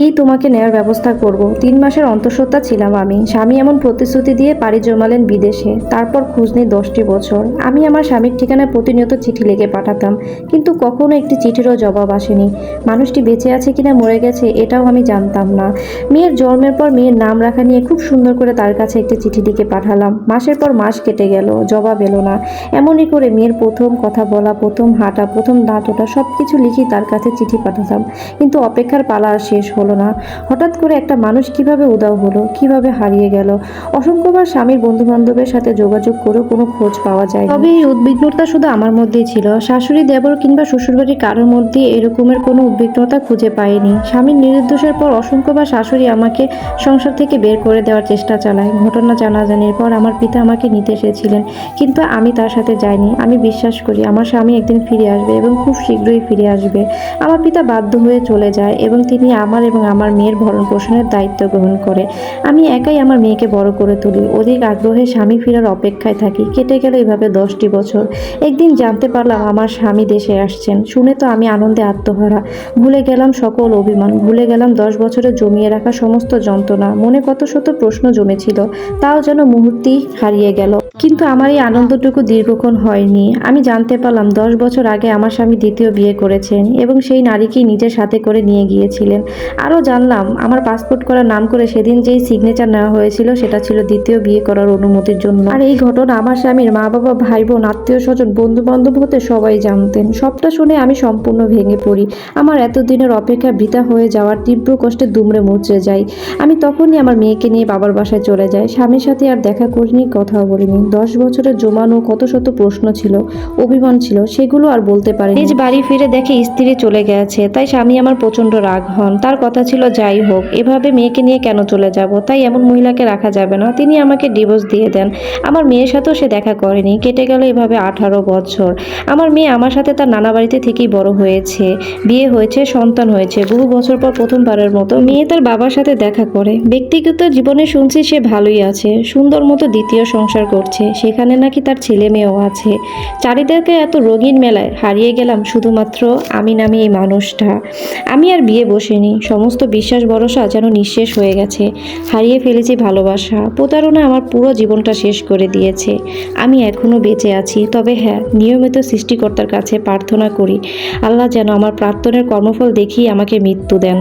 এই তোমাকে নেওয়ার ব্যবস্থা করব। তিন মাসের অন্তঃসত্ত্বা ছিলাম আমি। স্বামী এমন প্রতিশ্রুতি দিয়ে পাড়ি জমালেন বিদেশে। তারপর খোঁজ নেই দশটি বছর। আমি আমার স্বামীর ঠিকানায় প্রতিনিয়ত চিঠি লিখে পাঠাতাম। কিন্তু কখনো একটি চিঠিরও জবাব আসেনি। মানুষটি বেঁচে আছে কিনা মরে গেছে, এটাও আমি জানতাম না। মেয়ের জন্মের পর মেয়ের নাম রাখা নিয়ে খুব সুন্দর করে তার কাছে একটি চিঠি লিখে পাঠালাম। মাসের পর মাস কেটে গেল, জবাব এলো না। এমনই করে মেয়ের প্রথম কথা বলা, প্রথম হাঁটা, প্রথম দাঁত ওঠা সব কিছু লিখি তার কাছে চিঠি পাঠাতাম। কিন্তু অপেক্ষার পালা আর শেষ হলো না। হঠাৎ করে একটা মানুষ কীভাবে উদাও হলো, কীভাবে হারিয়ে গেল? অসংখ্যবার স্বামীর বন্ধু বান্ধবের সাথে যোগাযোগ করেও কোনো খোঁজ পাওয়া যায় তবে এই উদ্বিগ্নতা শুধু আমার মধ্যেই ছিল। শাশুড়ি দেবর কিংবা শ্বশুরবাড়ির কারোর মধ্যে এরকমের কোনো উদ্বিগ্নতা খুঁজে পাইনি। স্বামীর নিরুদ্দোষের পর অসংখ্যবার শাশুড়ি আমাকে সংসার থেকে বের করে দেওয়ার চেষ্টা চালায়। ঘটনা জানাজানির পর আমার পিতা আমাকে নিতে এসেছিলেন, কিন্তু আমি তার সাথে যাইনি। আমি বিশ্বাস করি আমার স্বামী একদিন ফিরে আসবে এবং খুব শীঘ্রই ফিরে আসবে। আমার পিতা বাধ্য হয়ে চলে যায় এবং তিনি আমার এবং আমার মেয়ের ভরণ পোষণের দায়িত্ব গ্রহণ করে। আমি একাই আমার মেয়েকে বড় করে তুলি। অধিক আগ্রহে স্বামী ফেরার অপেক্ষায় থাকি। কেটে গেল এভাবে দশটি বছর। একদিন জানতে পারলাম আমার স্বামী দেশে আসছেন। শুনে তো আমি আনন্দে আত্মহারা। ভুলে গেলাম সকল অভিমান। ভুলে গেলাম দশ বছরে জমিয়ে রাখা সমস্ত যন্ত্রণা। মনে কত শত প্রশ্ন জমেছিল। তাও যেন মুহূর্তেই হারিয়ে গেল। কিন্তু আমার এই আনন্দটুকু দীর্ঘক্ষণ হয়নি। আমি জানতে পারলাম দশ বছর আগে আমার স্বামী দ্বিতীয় বিয়ে করেছেন এবং সেই নারীকেই নিজের সাথে করে নিয়ে গিয়েছিলেন। আরও জানলাম, আমার পাসপোর্ট করার নাম করে সেদিন যেই সিগনেচার নেওয়া হয়েছিল সেটা ছিল দ্বিতীয় বিয়ে করার অনুমতির জন্য। আর এই ঘটনা আমার স্বামীর মা বাবা ভাই বোন আত্মীয় স্বজন বন্ধু বান্ধব হতে সবাই জানতেন। সবটা শুনে আমি সম্পূর্ণ ভেঙে পড়ি। আমার এতদিনের অপেক্ষা বৃথা হয়ে যাওয়ার তীব্র কষ্টে দুমড়ে মুচড়ে যাই। আমি তখনই আমার মেয়েকে নিয়ে বাবার বাসায় চলে যাই। স্বামীর সাথে আর দেখা করিনি, কথাও বলিনি। দশ বছরের জমানো কত শত প্রশ্ন ছিল, অভিমান ছিল, সেগুলো আর বলতে পারি নিজ বাড়ি ফিরে দেখে স্ত্রী চলে গেছে, তাই স্বামী আমার প্রচণ্ড রাগ হন। তার কথা ছিল, যাই হোক, এভাবে মেয়েকে নিয়ে কেন চলে যাব? তাই এমন মহিলাকে রাখা যাবে না। তিনি আমাকে ডিভোর্স দিয়ে দেন। আমার মেয়ের সাথেও সে দেখা করেনি। কেটে গেল এভাবে আঠারো বছর। আমার মেয়ে আমার সাথে তার নানা বাড়িতে থেকেই বড় হয়েছে। বিয়ে হয়েছে, সন্তান হয়েছে। বহু বছর পর প্রথমবারের মতো মেয়ে তার বাবার সাথে দেখা করে। ব্যক্তিগত জীবনে শুনছি সে ভালোই আছে। সুন্দর মতো দ্বিতীয় সংসার করছে। সেখানে নাকি তার ছেলে মেয়েও আছে। চারিদিকে এত রঙিন মেলায় হারিয়ে গেলাম শুধুমাত্র আমি নামি এই মানুষটা। আমি আর বিয়ে বসিনি। সমস্ত বিশ্বাস ভরসা যেন নিঃশেষ হয়ে গেছে। হারিয়ে ফেলেছি ভালোবাসা। প্রতারণা আমার পুরো জীবনটা শেষ করে দিয়েছে। আমি এখনও বেঁচে আছি। তবে হ্যাঁ নিয়মিত সৃষ্টিকর্তার কাছে প্রার্থনা করি, আল্লাহ যেন আমার প্রার্থনার কর্মফল দেখিয়ে আমাকে মৃত্যু দেন।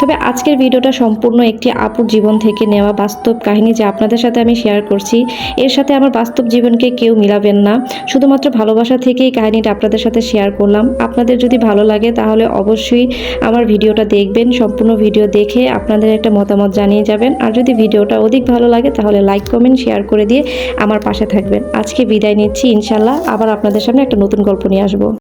তবে আজকের ভিডিওটা সম্পূর্ণ একটি আপুর জীবন থেকে নেওয়া বাস্তব কাহিনী যা আপনাদের সাথে আমি শেয়ার করছি। এর সাথে আমার বাস্তব জীবনকে কেউ মিলাবেন না। শুধুমাত্র ভালোবাসা থেকেই কাহিনীটা আপনাদের সাথে শেয়ার করলাম। আপনাদের যদি ভালো লাগে তাহলে অবশ্যই আমার ভিডিওটা দেখবেন। সম্পূর্ণ ভিডিও দেখে আপনাদের একটা মতামত জানিয়ে যাবেন। আর যদি ভিডিওটা অধিক ভালো লাগে, তাহলে লাইক, কমেন্ট, শেয়ার করে দিয়ে আমার পাশে থাকবেন। আজকে বিদায় নিচ্ছি, ইনশাল্লাহ আবার আপনাদের সামনে একটা নতুন গল্প নিয়ে আসব।